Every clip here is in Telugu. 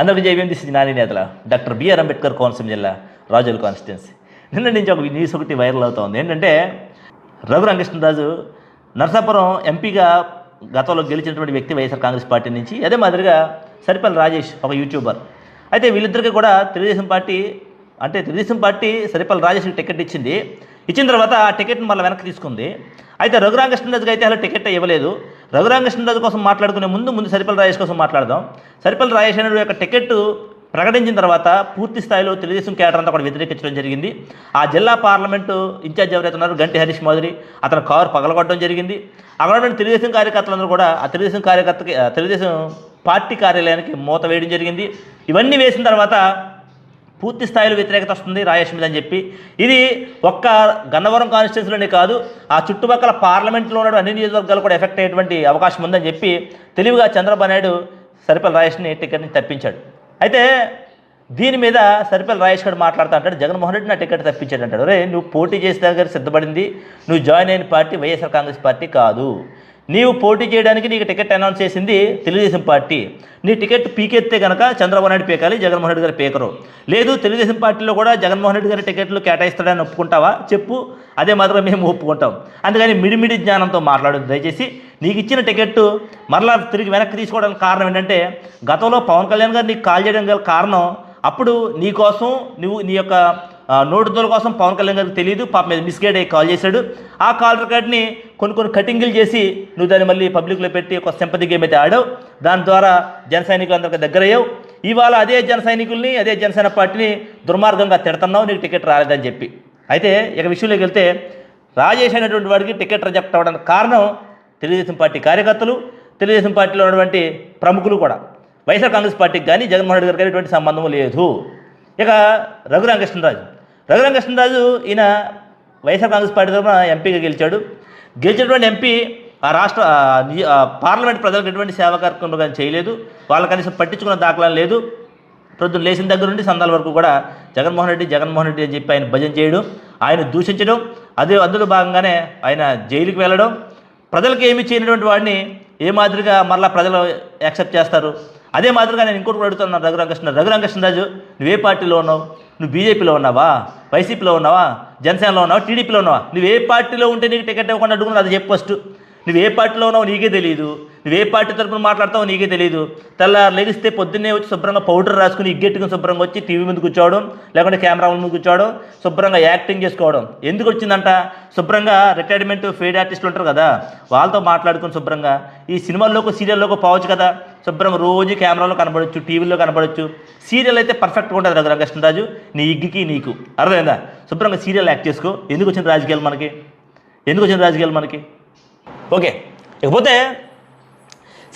అందరికీ జైవ్యం దిస్ నాని నేతల. డాక్టర్ బిఆర్ అంబేద్కర్ కోనసీమ జిల్లా రాజుల కాన్స్టిట్యున్సీ. నిన్న నుంచి ఒక న్యూస్ ఒకటి వైరల్ అవుతోంది. ఏంటంటే రఘురంకృష్ణరాజు నర్సాపురం నరసాపురం ఎంపీగా గతంలో గెలిచినటువంటి వ్యక్తి వైఎస్ఆర్ కాంగ్రెస్ పార్టీ నుంచి అదే మాదిరిగా సరిపల్లి రాజేష్ ఒక యూట్యూబర్. అయితే వీళ్ళిద్దరికీ కూడా తెలుగుదేశం పార్టీ అంటే తెలుగుదేశం పార్టీ సరిపల్లి రాజేష్కి టికెట్ ఇచ్చింది. ఇచ్చిన తర్వాత ఆ టికెట్ని మళ్ళీ వెనక్కి తీసుకుంది. అయితే రఘురామకృష్ణరాజుకి అయితే అసలు టికెట్ ఇవ్వలేదు. రఘురామకృష్ణరాజు కోసం మాట్లాడుకునే ముందు ముందు సరిపల్లి రాజేష్ కోసం మాట్లాడదాం. సరిపల్లి రాజేష్ అనే యొక్క టికెట్ ప్రకటించిన తర్వాత పూర్తి స్థాయిలో తెలుగుదేశం కేటర్ అంతా కూడా వ్యతిరేకించడం జరిగింది. ఆ జిల్లా పార్లమెంటు ఇన్ఛార్జ్ ఎవరైతే ఉన్నారో గంటి హరీష్ మోదరి అతను కారు పగలగొట్టడం జరిగింది. అక్కడ ఉన్న తెలుగుదేశం కార్యకర్తలందరూ కూడా ఆ తెలుగుదేశం కార్యకర్తకి తెలుగుదేశం పార్టీ కార్యాలయానికి మూత వేయడం జరిగింది. ఇవన్నీ వేసిన తర్వాత పూర్తి స్థాయిలో వ్యతిరేకత వస్తుంది రాయేష్ మీద అని చెప్పి. ఇది ఒక్క గన్నవరం కాన్స్టిట్యూన్సీలోనే కాదు ఆ చుట్టుపక్కల పార్లమెంట్లో ఉన్న అన్ని నియోజకవర్గాలు కూడా ఎఫెక్ట్ అయ్యేటువంటి అవకాశం ఉందని చెప్పి తెలివిగా చంద్రబాబు నాయుడు సరిపల్లి రాయేష్ని టికెట్ని తప్పించాడు. అయితే దీని మీద సరిపల్లి రాజేష్ గారు మాట్లాడుతూ అంటాడు జగన్మోహన్ రెడ్డి నా టికెట్ తప్పించాడు అంటాడు రే నువ్వు పోటీ చేసే దగ్గర సిద్ధపడింది నువ్వు జాయిన్ అయిన పార్టీ వైఎస్ఆర్ కాంగ్రెస్ పార్టీ కాదు. నీవు పోటీ చేయడానికి నీకు టికెట్ అనౌన్స్ చేసింది తెలుగుదేశం పార్టీ. నీ టికెట్ పీకెత్తే కనుక చంద్రబాబు నాయుడు పీకాలి జగన్మోహన్ రెడ్డి గారు పీకరు. లేదు తెలుగుదేశం పార్టీలో కూడా జగన్మోహన్ రెడ్డి గారి టికెట్లు కేటాయిస్తాడని ఒప్పుకుంటావా? చెప్పు. అదే మాత్రం మేము ఒప్పుకుంటాం. అందుకని మిడిమిడి జ్ఞానంతో మాట్లాడదు దయచేసి నీకు ఇచ్చిన టికెట్ మరలా తిరిగి వెనక్కి తీసుకోవడానికి కారణం ఏంటంటే గతంలో పవన్ కళ్యాణ్ గారు నీకు కాల్ చేయడం గల కారణం అప్పుడు నీ కోసం నువ్వు నీ యొక్క నోటుదోల కోసం పవన్ కళ్యాణ్ గారికి తెలియదు. పాప మీద మిస్గైడ్ అయ్యి కాల్ చేశాడు. ఆ కాల్ రికార్డ్ని కొన్ని కొన్ని కటింగులు చేసి నువ్వు దాన్ని మళ్ళీ పబ్లిక్లో పెట్టి ఒక సింపతి గేమ్ అయితే ఆడావు. దాని ద్వారా జన సైనికులందరికీ దగ్గరయ్యావు ఇవాళ అదే జన సైనికుల్ని అదే జనసేన పార్టీని దుర్మార్గంగా తిడుతున్నావు. నీకు టికెట్ రాలేదని చెప్పి. అయితే ఇక విషయంలోకి వెళ్తే రాజేష్ అనేటువంటి వాడికి టికెట్ రిజెక్ట్ అవ్వడానికి కారణం తెలుగుదేశం పార్టీ కార్యకర్తలు తెలుగుదేశం పార్టీలో ఉన్నటువంటి ప్రముఖులు కూడా. వైఎస్ఆర్ కాంగ్రెస్ పార్టీకి కానీ జగన్మోహన్ రెడ్డి గారికి ఎటువంటి సంబంధం లేదు. ఇక రఘురామకృష్ణరాజు. రఘురామకృష్ణరాజు ఈయన వైఎస్ఆర్ కాంగ్రెస్ పార్టీ తరఫున ఎంపీగా గెలిచాడు. గెలిచినటువంటి ఎంపీ ఆ రాష్ట్ర పార్లమెంట్ ప్రజలకు ఎటువంటి సేవా కార్యక్రమాలు కానీ చేయలేదు. వాళ్ళ కనీసం పట్టించుకున్న దాఖలాలు లేదు. ప్రొద్దున లేచిన దగ్గర నుండి సందాల వరకు కూడా జగన్మోహన్ రెడ్డి జగన్మోహన్ రెడ్డి అని చెప్పి ఆయన భజన చేయడం ఆయన దూషించడం అదే అందులో భాగంగానే ఆయన జైలుకి వెళ్ళడం. ప్రజలకు ఏమి చేయనటువంటి వాడిని ఏ మాదిరిగా మరలా ప్రజలు యాక్సెప్ట్ చేస్తారు? అదే మాదిరిగా నేను ఇంకోటి కూడా అడుగుతున్నాను రఘురామకృష్ణ రఘురామకృష్ణరాజు నువ్వే పార్టీలో ఉన్నావు? నువ్వు బీజేపీలో ఉన్నావా? వైసీపీలో ఉన్నావా? జనసేనలో ఉన్నావా? టీడీపీలో ఉన్నావా? నువ్వు ఏ పార్టీలో ఉంటే నీకు టికెట్ ఇవ్వకుండా అడుగుతున్నా అది చెప్పు ఫస్ట్ నువ్వు ఏ పార్టీలో ఉన్నావు నీకే తెలియదు నువ్వు ఏ పార్టీ తరపున మాట్లాడతావు నీకే తెలియదు తెల్లారు లెగిస్తే పొద్దున్నే వచ్చి శుభ్రంగా పౌడర్ రాసుకుని ఇగ్గెట్టుకుని శుభ్రంగా వచ్చి టీవీ ముందు కూర్చోవడం లేకుంటే కెమెరా ముందు కూర్చోవడం శుభ్రంగా యాక్టింగ్ చేసుకోవడం. ఎందుకు వచ్చిందంట? శుభ్రంగా రిటైర్మెంట్ ఫేడ్ ఆర్టిస్టులు ఉంటారు కదా వాళ్ళతో మాట్లాడుకుని శుభ్రంగా. ఈ సినిమాల్లోకి సీరియల్లోకి పోవచ్చు కదా. శుభ్రం రోజు కెమెరాలో కనబడచ్చు టీవీలో కనబడచ్చు. సీరియల్ అయితే పర్ఫెక్ట్గా ఉంటుంది రఘురా కృష్ణరాజు? నీ ఇగ్గికి నీకు. అర్థమైందా? శుభ్రంగా సీరియల్ యాక్ట్ చేసుకో. ఎందుకు వచ్చిన రాజకీయాలు మనకి? ఎందుకు వచ్చిన రాజకీయాలు మనకి? ఓకే. ఇకపోతే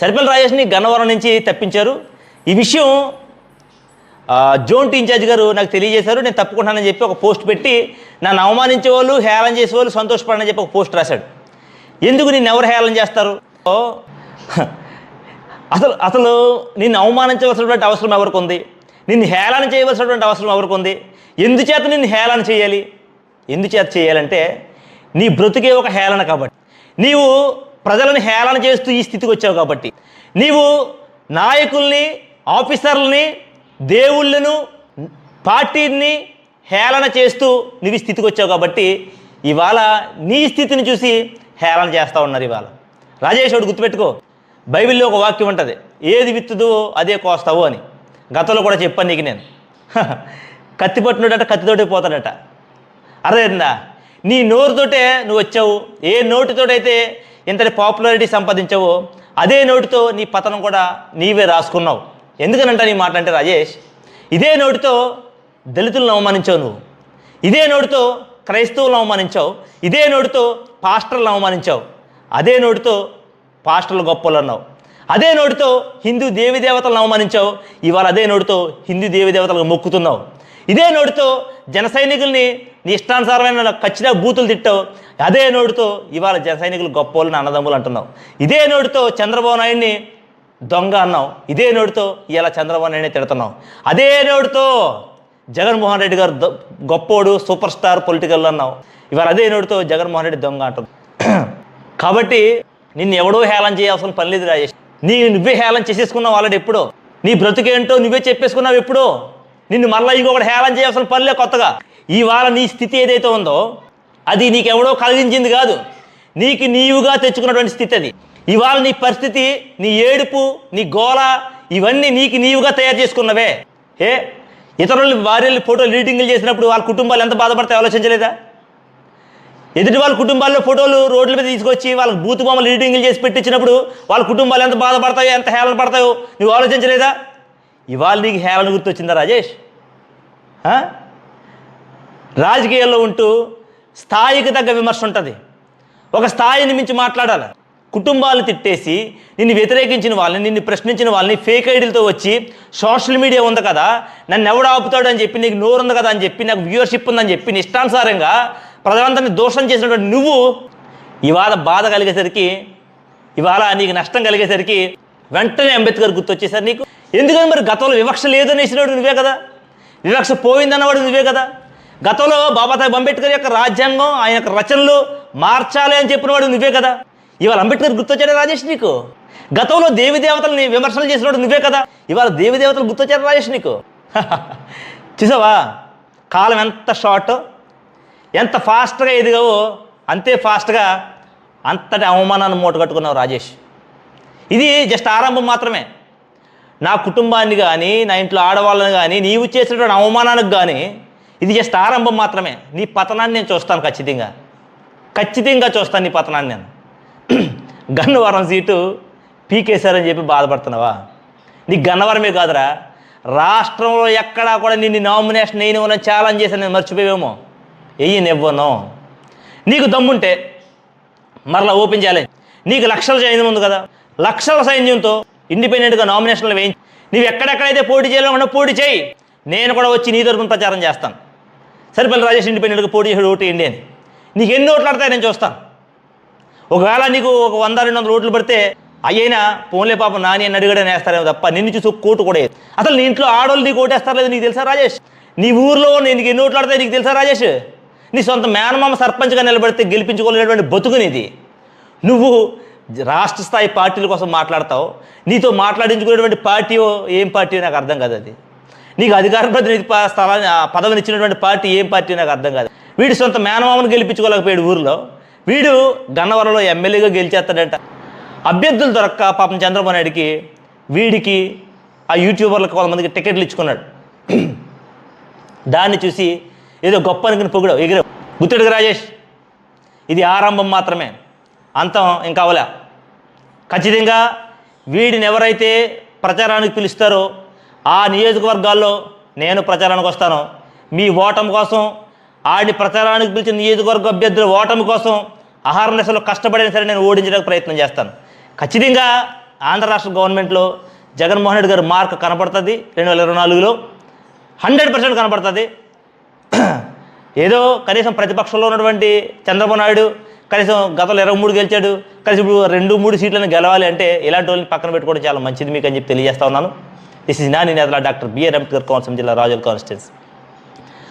సరిపల్లి రాజేష్ని గన్నవరం నుంచి తప్పించారు. ఈ విషయం జోన్ టీ ఇన్ఛార్జ్ గారు నాకు తెలియజేశారు. నేను తప్పుకుంటానని చెప్పి ఒక పోస్ట్ పెట్టి నన్ను అవమానించే వాళ్ళు హేళన చేసే వాళ్ళు సంతోషపడని చెప్పి ఒక పోస్ట్ రాశాడు. ఎందుకు నేను ఎవరు హేళన చేస్తారు? ఓ, అసలు అసలు నిన్ను అవమానించవలసినటువంటి అవసరం ఎవరికి ఉంది నిన్ను హేళన చేయవలసినటువంటి అవసరం ఎవరికి ఉంది ఎందుచేత నిన్ను హేళన చేయాలి? ఎందుచేత చేయాలంటే నీ బ్రతికే ఒక హేళన కాబట్టి. నీవు ప్రజలను హేళన చేస్తూ ఈ స్థితికి వచ్చావు కాబట్టి. నీవు నాయకుల్ని ఆఫీసర్లని దేవుళ్ళను పార్టీని హేళన చేస్తూ నువ్వు ఈ స్థితికి వచ్చావు కాబట్టి ఇవాళ నీ స్థితిని చూసి హేళన చేస్తూ ఉన్నారు ఇవాళ. రాజేష్ గుర్తుపెట్టుకో. బైబిల్లో ఒక వాక్యం ఉంటుంది ఏది విత్తుదో అదే కోస్తావు అని. గతంలో కూడా చెప్పాను నీకు నేను. కత్తి పట్టినోడట కత్తితోటే పోతాడట. అర్థమైందా? నీ నోరుతోటే నువ్వు వచ్చావు ఏ నోటితోటైతే ఇంతటి పాపులారిటీ సంపాదించావో అదే నోటితో నీ పతనం కూడా నీవే రాసుకున్నావు. ఎందుకనంట నీ మాట అంటే రాజేష్? ఇదే నోటితో దళితులను అవమానించావు నువ్వు. ఇదే నోటితో క్రైస్తవులను అవమానించావు. ఇదే నోటితో పాస్టర్లను అవమానించావు. అదే నోటితో పాస్టర్లు గొప్పలు అన్నావు అదే నోటితో హిందూ దేవి దేవతలను అవమానించావు. ఇవాళ అదే నోటితో హిందూ దేవి దేవతలకు మొక్కుతున్నావు. ఇదే నోటితో జన సైనికుల్ని నీ ఇష్టానుసారమైన ఖచ్చితంగా బూతులు తిట్టావు. అదే నోటితో ఇవాళ జన సైనికులు గొప్పవాళ్ళని అన్నదమ్ములు అంటున్నావు. ఇదే నోటితో చంద్రబాబు నాయుడిని దొంగ అన్నావు. ఇదే నోటితో ఇలా చంద్రబాబు నాయుడిని తిడుతున్నావు. అదే నోటితో జగన్మోహన్ రెడ్డి గారు దొ- గొప్పోడు సూపర్ స్టార్ పొలిటికల్ అన్నావు. ఇవాళ అదే నోటితో జగన్మోహన్ రెడ్డి దొంగ అంటున్నావు. కాబట్టి నిన్ను ఎవడో హేళన చేయాల్సిన పని లేదు రాజేష్. నీ నువ్వే హేళన చేసేసుకున్నావు ఆల్రెడీ ఎప్పుడో. నీ బ్రతుకేంటో నువ్వే చెప్పేసుకున్నావు ఎప్పుడో. నిన్ను మళ్ళీ ఇంకొకటి హేళన చేయాల్సిన పనిలే కొత్తగా. ఇవాళ నీ స్థితి ఏదైతే ఉందో అది నీకెవడో కలిగించింది కాదు. నీకు నీవుగా తెచ్చుకున్నటువంటి స్థితి అది. ఇవాళ నీ పరిస్థితి నీ ఏడుపు నీ గోల ఇవన్నీ నీకు నీవుగా తయారు చేసుకున్నవే. ఏ? ఇతరులు భార్యలు ఫోటోలు ఎడిటింగ్లు చేసినప్పుడు వాళ్ళ కుటుంబాలు ఎంత బాధపడతాయి ఆలోచించలేదా? ఎదుటి వాళ్ళ కుటుంబాల్లో ఫోటోలు రోడ్ల మీద తీసుకొచ్చి వాళ్ళకి బూతు బొమ్మలు ఎడిటింగ్లు చేసి పెట్టించినప్పుడు వాళ్ళ కుటుంబాలు ఎంత బాధపడతాయో ఎంత హేళన పడతాయో నువ్వు ఆలోచించలేదా? ఇవాళ నీకు హేళన గుర్తొచ్చిందా రాజేష్? రాజకీయాల్లో ఉంటూ స్థాయికి తగ్గ విమర్శ ఉంటుంది. ఒక స్థాయిని మించి మాట్లాడాలి. కుటుంబాలు తిట్టేసి నిన్ను వ్యతిరేకించిన వాళ్ళని నిన్ను ప్రశ్నించిన వాళ్ళని ఫేక్ ఐడీలతో వచ్చి సోషల్ మీడియా ఉంది కదా నన్ను ఎవడు ఆపుతాడు అని చెప్పి నీకు నోరు ఉంది కదా అని చెప్పి నాకు వ్యూవర్షిప్ ఉందని చెప్పి నీ ఇష్టానుసారంగా ప్రజలందరినీ దోషం చేసినటువంటి నువ్వు ఇవాళ బాధ కలిగేసరికి ఇవాళ నీకు నష్టం కలిగేసరికి వెంటనే అంబేద్కర్ గుర్తొచ్చేసరి నీకు. ఎందుకని మరి గతంలో వివక్ష లేదని నువ్వే కదా? వివక్ష పోయిందన్నవాడు నువ్వే కదా? గతంలో బాబాసాహెబ్ అంబేద్కర్ యొక్క రాజ్యాంగం ఆయన యొక్క రచనలు మార్చాలి అని చెప్పినవాడు నువ్వే కదా? ఇవాళ అంబేద్కర్ గుర్తొచ్చాడే రాజేష్ నీకు? గతంలో దేవి దేవతల్ని విమర్శలు చేసినవాడు నువ్వే కదా? ఇవాళ దేవి దేవతలు గుర్తొచ్చారు రాజేష్ నీకు? చూసావా? కాలం ఎంత షార్ట్ ఎంత ఫాస్ట్గా ఎదిగావో అంతే ఫాస్ట్గా అంతటి అవమానాన్ని మూటగట్టుకున్నావు రాజేష్. ఇది జస్ట్ ఆరంభం మాత్రమే. నా కుటుంబాన్ని కానీ నా ఇంట్లో ఆడవాళ్ళని కానీ నీవు చేసినటువంటి అవమానానికి కానీ ఇది జస్ట్ ఆరంభం మాత్రమే. నీ పతనాన్ని నేను చూస్తాను ఖచ్చితంగా. ఖచ్చితంగా చూస్తాను నీ పతనాన్ని నేను. గన్నవరం సీటు పీకేశారని చెప్పి బాధపడుతున్నావా? నీ గన్నవరమే కాదురా. రాష్ట్రంలో ఎక్కడా కూడా నిన్ను నామినేషన్ నేను ఉన్న ఛాలెంజ్ చేశాను నేను మర్చిపోయేమో వెయ్యినివ్వను నీకు దమ్ముంటే మరలా ఓపెన్ చేయాలి. నీకు లక్షల సైన్యం ఉంది కదా. లక్షల సైన్యంతో ఇండిపెండెంట్గా నామినేషన్లు వేయించి నీవు ఎక్కడెక్కడైతే పోటీ చేయాలనుకున్నా పోటీ చేయి. నేను కూడా వచ్చి నీ తరపున ప్రచారం చేస్తాను. సరిపల్లి రాజేష్ ఇండిపెండెంట్గా పోటీ చేసి ఓటు వేయండి అని నీకు ఎన్ని ఓట్లు ఆడతాయి నేను చూస్తాను. ఒకవేళ నీకు ఒక వంద రెండు వందల ఓట్లు పడితే అయ్యైనా పోన్లే పాపం నాని అని అడిగడని వేస్తారేమో తప్ప నిన్ను చూసి కోటు కూడా అసలు నీ ఇంట్లో ఆడవాళ్ళు నీకు ఓటేస్తారు లేదు నీకు తెలుసా రాజేష్? నీ ఊర్లో నీకు ఎన్ని ఓట్లు ఆడతాయి నీకు తెలుసా రాజేష్? నీ సొంత మేనమామ సర్పంచ్గా నిలబడితే గెలిపించుకోలేనటువంటి బతుకునిది. నువ్వు రాష్ట్ర స్థాయి పార్టీల కోసం మాట్లాడతావు. నీతో మాట్లాడించుకునేటువంటి పార్టీ ఏం పార్టీ నాకు అర్థం కాదు అది. నీకు అధికార ప్రతినిధి స్థలాన్ని ఆ పదవిని ఇచ్చినటువంటి పార్టీ ఏం పార్టీ నాకు అర్థం కాదు. వీడి సొంత మేనమామను గెలిపించుకోలేకపోయాడు ఊరిలో. వీడు గన్నవరంలో ఎమ్మెల్యేగా గెలిచేస్తాడంట. అభ్యర్థులు దొరక్క పాపం చంద్రబాబు నాయుడికి. వీడికి ఆ యూట్యూబర్లకు కొంతమందికి టికెట్లు ఇచ్చుకున్నాడు. దాన్ని చూసి ఏదో గొప్ప అనుకుని పొగిడావు. ఎగిరావు. గుర్తుడికి రాజేష్. ఇది ఆరంభం మాత్రమే. అంతం ఇంకా అవలే ఖచ్చితంగా వీడిని ఎవరైతే ప్రచారానికి పిలుస్తారో ఆ నియోజకవర్గాల్లో నేను ప్రచారానికి వస్తాను. మీ ఓటమి కోసం ఆడి ప్రచారానికి పిలిచిన నియోజకవర్గ అభ్యర్థుల ఓటమి కోసం ఆహార కష్టపడిన సరే నేను ఓడించడానికి ప్రయత్నం చేస్తాను. ఖచ్చితంగా ఆంధ్ర రాష్ట్ర గవర్నమెంట్లో జగన్మోహన్ రెడ్డి గారి మార్క్ కనపడుతుంది రెండు వేల ఇరవై నాలుగులో. హండ్రెడ్ పర్సెంట్ కనపడుతుంది. ఏదో కనీసం ప్రతిపక్షంలో ఉన్నటువంటి చంద్రబాబు నాయుడు కనీసం గతంలో ఇరవై మూడు గెలిచాడు కనీసం ఇప్పుడు రెండు మూడు సీట్లను గెలవాలి అంటే ఇలాంటి వాళ్ళని పక్కన పెట్టుకోవడం చాలా మంచిది మీకు అని చెప్పి తెలియజేస్తా ఉన్నాను దిస్ ఇస్ నాని నేతల డాక్టర్ బిఆర్ అంబేద్కర్ కోనసీమ జిల్లా రాజుల కాన్స్టిట్యున్సీ